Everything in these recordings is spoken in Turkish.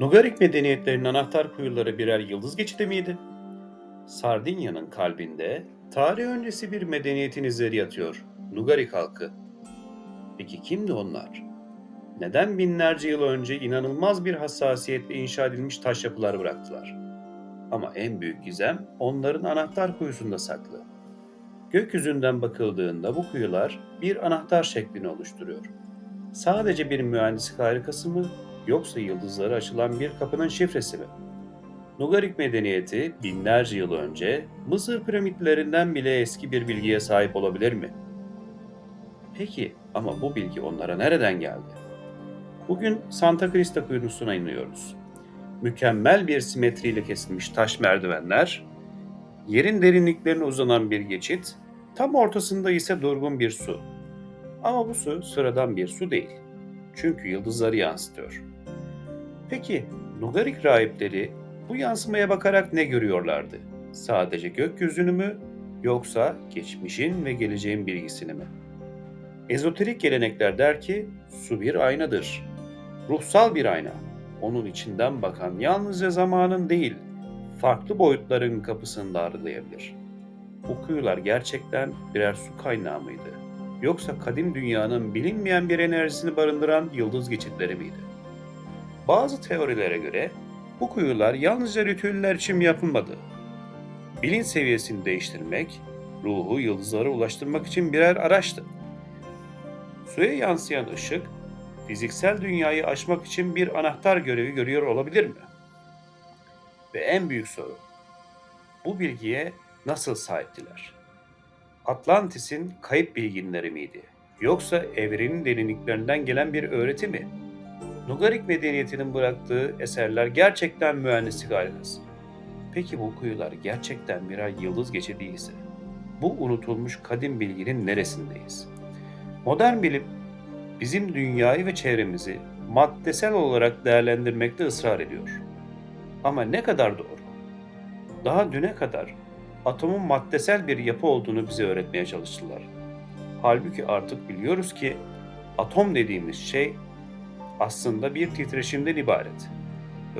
Nugarik medeniyetlerinin anahtar kuyuları birer yıldız geçidi miydi? Sardinya'nın kalbinde tarih öncesi bir medeniyetin izleri yatıyor. Nugarik halkı. Peki kimdi onlar? Neden binlerce yıl önce inanılmaz bir hassasiyetle inşa edilmiş taş yapılar bıraktılar? Ama en büyük gizem onların anahtar kuyusunda saklı. Gökyüzünden bakıldığında bu kuyular bir anahtar şeklini oluşturuyor. Sadece bir mühendislik harikası mı yoksa yıldızlara açılan bir kapının şifresi mi? Nugarik medeniyeti binlerce yıl önce Mısır piramitlerinden bile eski bir bilgiye sahip olabilir mi? Peki ama bu bilgi onlara nereden geldi? Bugün Santa Crista kuyusuna iniyoruz. Mükemmel bir simetriyle kesilmiş taş merdivenler, yerin derinliklerine uzanan bir geçit, tam ortasında ise durgun bir su. Ama bu su sıradan bir su değil. Çünkü yıldızları yansıtıyor. Peki Nugarik rahipleri bu yansımaya bakarak ne görüyorlardı? Sadece gökyüzünü mü yoksa geçmişin ve geleceğin bilgisini mi? Ezoterik gelenekler der ki su bir aynadır. Ruhsal bir ayna. Onun içinden bakan yalnızca zamanın değil, farklı boyutların kapısını da aralayabilir. Bu kuyular gerçekten birer su kaynağı mıydı? Yoksa kadim dünyanın bilinmeyen bir enerjisini barındıran yıldız geçitleri miydi? Bazı teorilere göre bu kuyular yalnızca ritüeller için yapılmadı. Bilinç seviyesini değiştirmek, ruhu yıldızlara ulaştırmak için birer araçtı. Suya yansıyan ışık, fiziksel dünyayı aşmak için bir anahtar görevi görüyor olabilir mi? Ve en büyük soru, bu bilgiye nasıl sahiptiler? Atlantis'in kayıp bilginleri miydi? Yoksa evrenin derinliklerinden gelen bir öğreti mi? Nugarik medeniyetinin bıraktığı eserler gerçekten mühendislik harikası. Peki bu kuyular gerçekten birer yıldız geçidi ise bu unutulmuş kadim bilginin neresindeyiz? Modern bilim bizim dünyayı ve çevremizi maddesel olarak değerlendirmekte ısrar ediyor. Ama ne kadar doğru? Daha düne kadar atomun maddesel bir yapı olduğunu bize öğretmeye çalıştılar. Halbuki artık biliyoruz ki atom dediğimiz şey aslında bir titreşimden ibaret.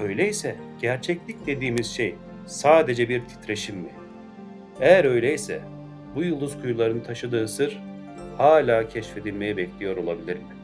Öyleyse gerçeklik dediğimiz şey sadece bir titreşim mi? Eğer öyleyse bu yıldız kuyularının taşıdığı sır hala keşfedilmeyi bekliyor olabilir mi?